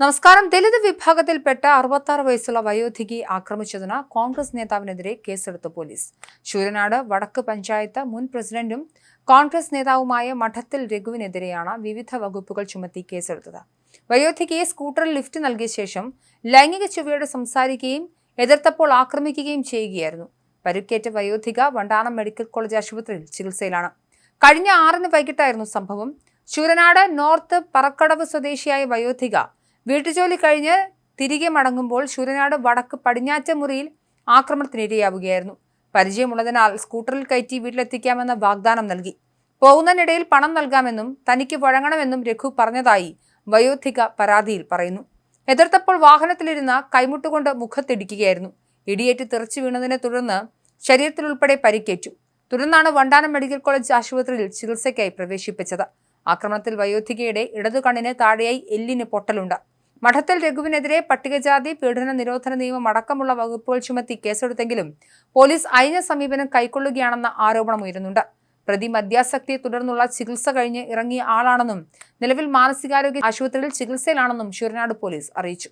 നമസ്കാരം. ദലിത് വിഭാഗത്തിൽപ്പെട്ട അറുപത്താറ് വയസ്സുള്ള വയോധികി ആക്രമിച്ചതിന് കോൺഗ്രസ് നേതാവിനെതിരെ കേസെടുത്തു പോലീസ്. ശൂരനാട് വടക്ക് പഞ്ചായത്ത് മുൻ പ്രസിഡന്റും കോൺഗ്രസ് നേതാവുമായ മഠത്തിൽ രഘുവിനെതിരെയാണ് വിവിധ വകുപ്പുകൾ ചുമത്തി കേസെടുത്തത്. വയോധികയെ സ്കൂട്ടറിൽ ലിഫ്റ്റ് നൽകിയ ശേഷം ലൈംഗിക ചുവയോട് സംസാരിക്കുകയും എതിർത്തപ്പോൾ ആക്രമിക്കുകയും ചെയ്യുകയായിരുന്നു. പരുക്കേറ്റ വയോധിക വണ്ടാനം മെഡിക്കൽ കോളേജ് ആശുപത്രിയിൽ ചികിത്സയിലാണ്. കഴിഞ്ഞ ആറിന് വൈകിട്ടായിരുന്നു സംഭവം. ശൂരനാട് നോർത്ത് പറക്കടവ് സ്വദേശിയായ വയോധിക വീട്ടുജോലി കഴിഞ്ഞ് തിരികെ മടങ്ങുമ്പോൾ ശൂരനാട് വടക്ക് പടിഞ്ഞാറ്റ മുറിയിൽ ആക്രമണത്തിനിരയാവുകയായിരുന്നു. പരിചയമുള്ളതിനാൽ സ്കൂട്ടറിൽ കയറ്റി വീട്ടിലെത്തിക്കാമെന്ന വാഗ്ദാനം നൽകി. പോകുന്നതിനിടയിൽ പണം നൽകാമെന്നും തനിക്ക് വഴങ്ങണമെന്നും രഘു പറഞ്ഞതായി വയോധിക പരാതിയിൽ പറയുന്നു. എതിർത്തപ്പോൾ വാഹനത്തിലിരുന്ന കൈമുട്ടുകൊണ്ട് മുഖത്തിടിക്കുകയായിരുന്നു. ഇടിയേറ്റ് തെറിച്ചു വീണതിനെ തുടർന്ന് ശരീരത്തിലുൾപ്പെടെ പരിക്കേറ്റു. തുടർന്നാണ് വണ്ടാനം മെഡിക്കൽ കോളേജ് ആശുപത്രിയിൽ ചികിത്സയ്ക്കായി പ്രവേശിപ്പിച്ചത്. ആക്രമണത്തിൽ വയോധികയുടെ ഇടതു കണ്ണിന് താഴെയായി എല്ലിന് പൊട്ടലുണ്ട്. മഠത്തിൽ രഘുവിനെതിരെ പട്ടികജാതി പീഡന നിരോധന നിയമം അടക്കമുള്ള വകുപ്പുകൾ ചുമത്തി കേസെടുത്തെങ്കിലും പോലീസ് അയഞ്ഞ സമീപനം കൈക്കൊള്ളുകയാണെന്ന ആരോപണം ഉയരുന്നുണ്ട്. പ്രതി മദ്യാസക്തിയെ തുടർന്നുള്ള ചികിത്സ കഴിഞ്ഞ് ഇറങ്ങിയ ആളാണെന്നും നിലവിൽ മാനസികാരോഗ്യ ആശുപത്രിയിൽ ചികിത്സയിലാണെന്നും ശൂരനാട് പോലീസ് അറിയിച്ചു.